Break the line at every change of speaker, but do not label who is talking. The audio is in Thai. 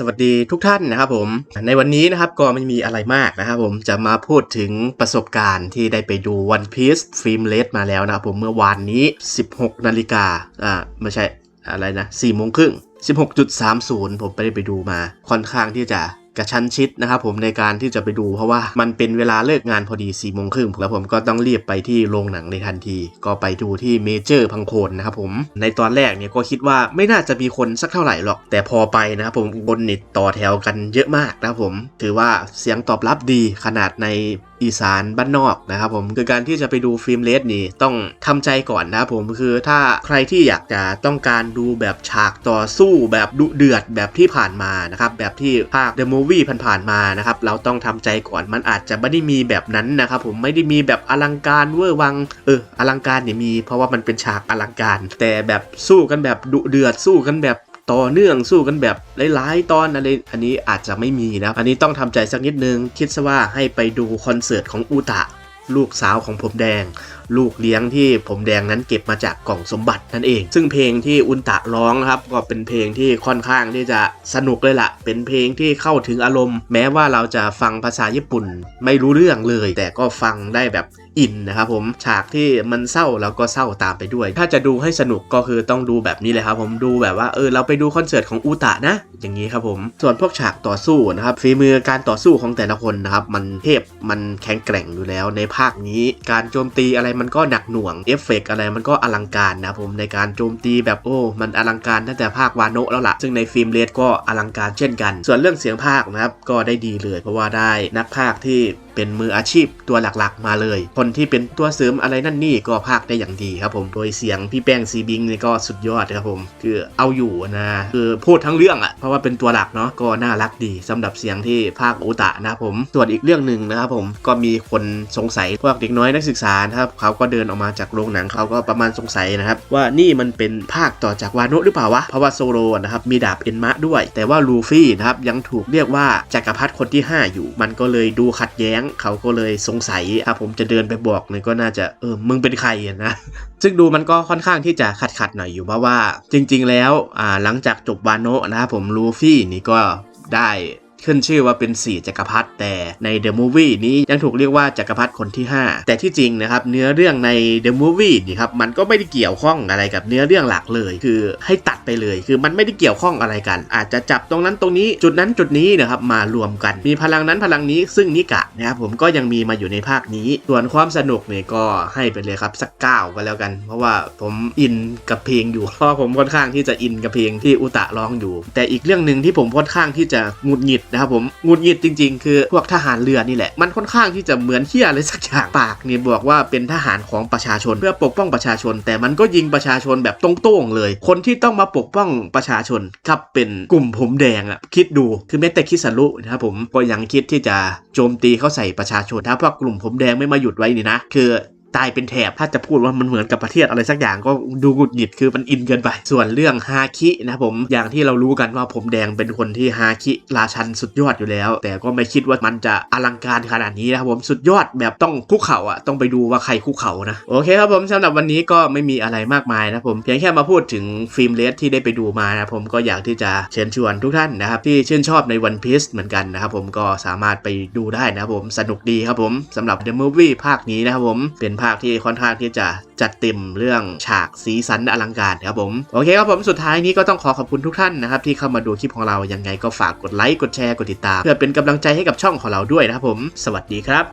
สวัสดีทุกท่านนะครับผมในวันนี้นะครับก็ไม่มีอะไรมากนะครับผมจะมาพูดถึงประสบการณ์ที่ได้ไปดู One Piece ฟิล์มเลสมาแล้วนะครับผมเมื่อวานนี้ 16 นาฬิกาอ่าไม่ใช่อะไรนะ4โมงครึ่ง16.30 ผมไปได้ไปดูมาค่อนข้างที่จะกระชั้นชิดนะครับผมในการที่จะไปดูเพราะว่ามันเป็นเวลาเลิกงานพอดี4ี่โมงครึ่งแล้วผมก็ต้องรีบไปที่โรงหนังในทันที ก็ไปดูที่เมเจอร์พังโคนนะครับผมในตอนแรกเนี่ยก็คิดว่าไม่น่าจะมีคนสักเท่าไหร่หรอก แต่พอไปนะครับผมบนนิดต่อแถวกันเยอะมากนะครับผม ถือว่าเสียงตอบรับดีขนาดในอีสานบ้านนอกนะครับผมคือการที่จะไปดูฟิล์มเลสนี่ต้องทำใจก่อนนะครับผมคือถ้าใครที่อยากจะต้องการดูแบบฉากต่อสู้แบบดุเดือดแบบที่ผ่านมานะครับแบบที่ภาคเดอะมูฟวี่ผ่านๆมานะครับเราต้องทำใจก่อนมันอาจจะไม่ได้มีแบบนั้นนะครับผมไม่ได้มีแบบอลังการเวอร์วังเอออลังการเนี่ยมี เพราะว่ามันเป็นฉากอลังการ แต่แบบสู้กันแบบดุเดือดสู้กันแบบ ต่อเนื่องสู้กันแบบหลายๆ ตอนอะไรอันนี้อาจจะไม่มีนะอันนี้ต้องทำใจสักนิดนึง คิดซะว่าให้ไปดูคอนเสิร์ตของอูตะลูกสาวของผมแดง ลูกเลี้ยงที่ผมแดงนั้นเก็บมาจากกล่องสมบัตินั่นเอง ซึ่งเพลงที่อุนตะร้องนะครับก็เป็นเพลงที่ค่อนข้างที่จะสนุกเลยละ่ะ เป็นเพลงที่เข้าถึงอารมณ์ แม้ว่าเราจะฟังภาษาญี่ปุ่นไม่รู้เรื่องเลย แต่ก็ฟังได้แบบอินนะครับผมฉากที่มันเศร้าเราก็เศร้าตามไปด้วย ถ้าจะดูให้สนุกก็คือต้องดูแบบนี้เลยครับผมดูแบบว่าเออเราไปดูคอนเสิร์ตของอูตะนะ อย่างนี้ครับผมส่วนพวกฉากต่อสู้นะครับฝีมือการต่อสู้ของแต่ละคนนะครับมันเทพมันแข็งแกร่งอยู่แล้วในภาคนี้ การโจมตีอะไรมันก็หนักหน่วงเอฟเฟกต์อะไรมันก็อลังการนะผมในการโจมตีแบบโอ้ มันอลังการตั้งแต่ภาควาโนะแล้วล่ะ ซึ่งในฟิล์มเลดก็อลังการเช่นกัน ส่วนเรื่องเสียงภาคนะครับก็ได้ดีเลย เพราะว่าได้นักภาคที่ เป็นมืออาชีพตัวหลักๆ มาเลย คนที่เป็นตัวเสริมอะไรนั่นนี่ก็ภาคได้อย่างดีครับผม โดยเสียงพี่แป้งซีบิงนี่ก็สุดยอดครับผม คือเอาอยู่นะ คือพูดทั้งเรื่องอะ่ะ เพราะว่าเป็นตัวหลักเนาะ ก็น่ารักดีสำหรับเสียงที่ภาคโอตะนะผม ส่วนอีกเรื่องหนึ่งนะครับผม ก็มีคนสงสัยพวกเด็กน้อยนักศึกษานะครับเขาก็เดินออกมาจากโรงหนังเขาก็ประมาณสงสัยนะครับ ว่านี่มันเป็นภาคต่อจากวานะหรือเปล่าวะ เพราะว่าโซโลนะครับมีดาบเอ็นมะด้วย แต่ว่าลูฟี่นะครับยังถูกเรียกว่าจักรพรรดิคนที่ 5 อยู่ มันก็เลยดูขัดแย้งเขาก็เลยสงสัยถ้าผมจะเดินไปบอกเนี่ยก็น่าจะเออมึงเป็นใครนะซึ่งดูมันก็ค่อนข้างที่จะขัดขัดหน่อยอยู่เพราะว่า จริง ๆ แล้วอ่าหลังจากจบวานโนะนะครับผมลูฟี่นี่ก็ได้ ขึ้นชื่อว่าเป็น 4 จักรพรรดิแต่ใน The Movie นี้ยังถูกเรียกว่าจักรพรรดิคนที่ 5 แต่ที่จริงนะครับเนื้อเรื่องใน The Movie นี่ครับมันก็ไม่ได้เกี่ยวข้องอะไรกับเนื้อเรื่องหลักเลย คือให้ตัดไปเลย คือมันไม่ได้เกี่ยวข้องอะไรกัน อาจจะจับตรงนั้นตรงนี้จุดนั้นจุดนี้นะครับมารวมกัน มีพลังนั้นพลังนี้ซึ่งนิกะนะครับผมก็ยังมีมาอยู่ในภาคนี้ ส่วนความสนุกเนี่ยก็ให้ไปเลยครับสักเก้าก็แล้วกัน เพราะว่าผมอินกับเพลงอยู่เพราะผมค่อนข้างที่จะอินกับเพลงที่อุตะร้องอยู่ แต่อีกเรื่องหนึ่งที่ผมค่อนข้างที่จะหงุดหงิดนะครับผมหงุดหงิดจริง ๆ คือพวกทหารเรือนี่แหละ มันค่อนข้างที่จะเหมือนเที่ยอะไรสักอย่างปากเนี่ยบอกว่าเป็นทหารของประชาชน เพื่อปกป้องประชาชน แต่มันก็ยิงประชาชนแบบตรงๆเลย คนที่ต้องมาปกป้องประชาชนครับเป็นกลุ่มผมแดงอะคิดดูคือแม้แต่คิดสันลุนะครับผมก็ยังคิดที่จะโจมตีเข้าใส่ประชาชนถ้าพวกกลุ่มผมแดงไม่มาหยุดไว้นี่นะ คือ ตายเป็นแถบถ้าจะพูดว่ามันเหมือนกับประเทศอะไรสักอย่างก็ดูหงุดหงิดคือมันอินเกินไป ส่วนเรื่องฮาคินะผมอย่างที่เรารู้กันว่าผมแดงเป็นคนที่ฮาคิราชันสุดยอดอยู่แล้ว แต่ก็ไม่คิดว่ามันจะอลังการขนาดนี้นะครับผมสุดยอดแบบต้องคุกเข่าอะต้องไปดูว่าใครคุกเข่านะโอเคครับผมสำหรับวันนี้ก็ไม่มีอะไรมากมายนะผมเพียงแค่มาพูดถึงฟิล์มเลสที่ได้ไปดูมานะผมก็อยากที่จะเชิญชวนทุกท่านนะครับที่ชื่นชอบใน One Piece เหมือนกันนะครับผมก็สามารถไปดูได้นะครับผมสนุกดีครับผมสำหรับ The Movie ภาคนี้นะครับผมเป็นภาคที่ค่อนข้างที่จะจัดเต็มเรื่องฉากสีสันอลังการครับผม โอเคครับผมสุดท้ายนี้ก็ต้องขอขอบคุณทุกท่านนะครับที่เข้ามาดูคลิปของเรายังไงก็ฝากกดไลค์กดแชร์กดติดตาม เพื่อเป็นกำลังใจให้กับช่องของเราด้วยนะครับผม สวัสดีครับ